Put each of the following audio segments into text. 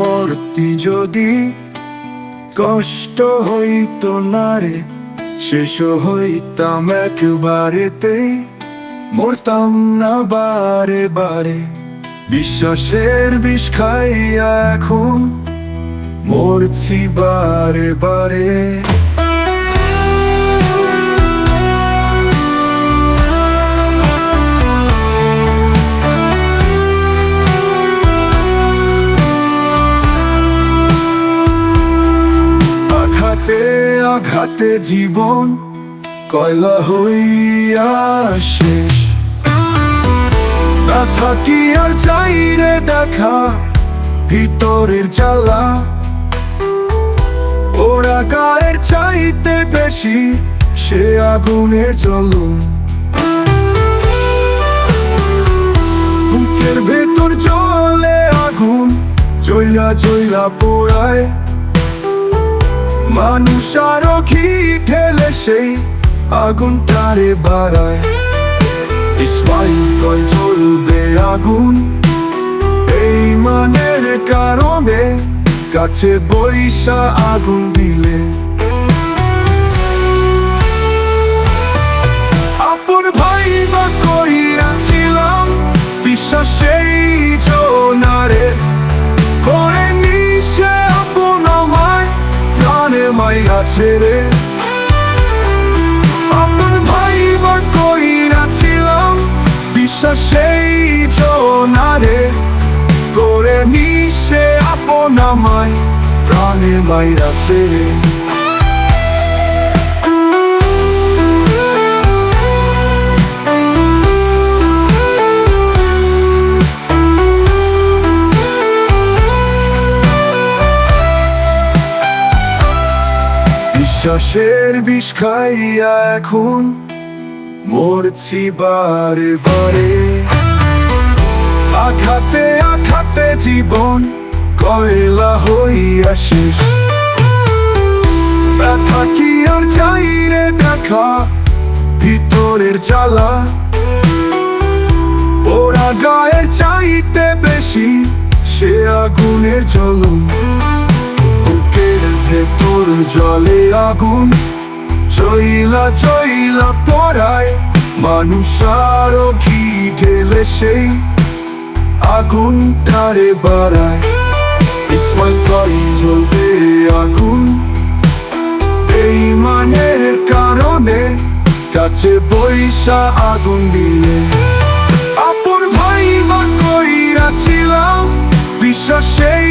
মূর্তি যদি কষ্ট হইতো না রে, শেষ হইতাম একবারেতেই, মরতাম না বারে বারে। বিশ্বাসের বিষ খাইয়া এখন মরছি বারে বারে। আঘাতে আঘাতে জীবন কয়লা হইয়া শেষ। থাকি আর চাই রে দেখা ভিতরের জ্বালা। ওরা গায়ের চাইতে বেশি সে আগুনের জ্বলুন। বুকের ভেতর জলে আগুন জইলা জইলা পোড়ায়। মানুষ আরও ঠেলে সেই আগুনটারে বাড়ায়। ইসমাইল জ্বলবে আগুন, এই মানের কারণে কাছে বৈশা আগুন দিলে। ছেড়ে আপন ভাই বা কইরাছিলাম বিশ্বাসেই জোনারে করে নিশে আপন আমায় প্রাণে মাইরা ছেড়ে বিশ্বাসের বিষ খাইয়া এখন মরছি বারে বারে। আঘাতে আঘাতে জীবন কয়লা হইয়া শেষ। ব্যথা কি আর চাই রে দেখা ভিতরের জ্বালা? ওরা গায়ের চাইতে বেশি সে আগুনের জ্বলন। ভেতর জলে আগুন, চইলা চইলা পড়ায়। মানুষ আরও ঘি ঢেলে সেই আগুন টারে বাড়ায়। ইসমাইল করি জ্বলবে আগুন। এই মানের কারণে কাছে বৈশা আগুন দিলে। আপন ভাই বা কইরা ছিলাম বিশ্বাসেই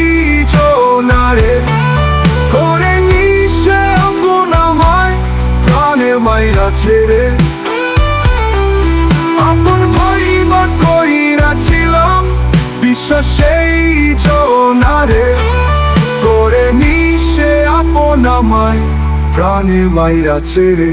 বিশ্বাসেই জোনারে করে নিশে আপন আমায় প্রাণে মাইরা ছেড়ে।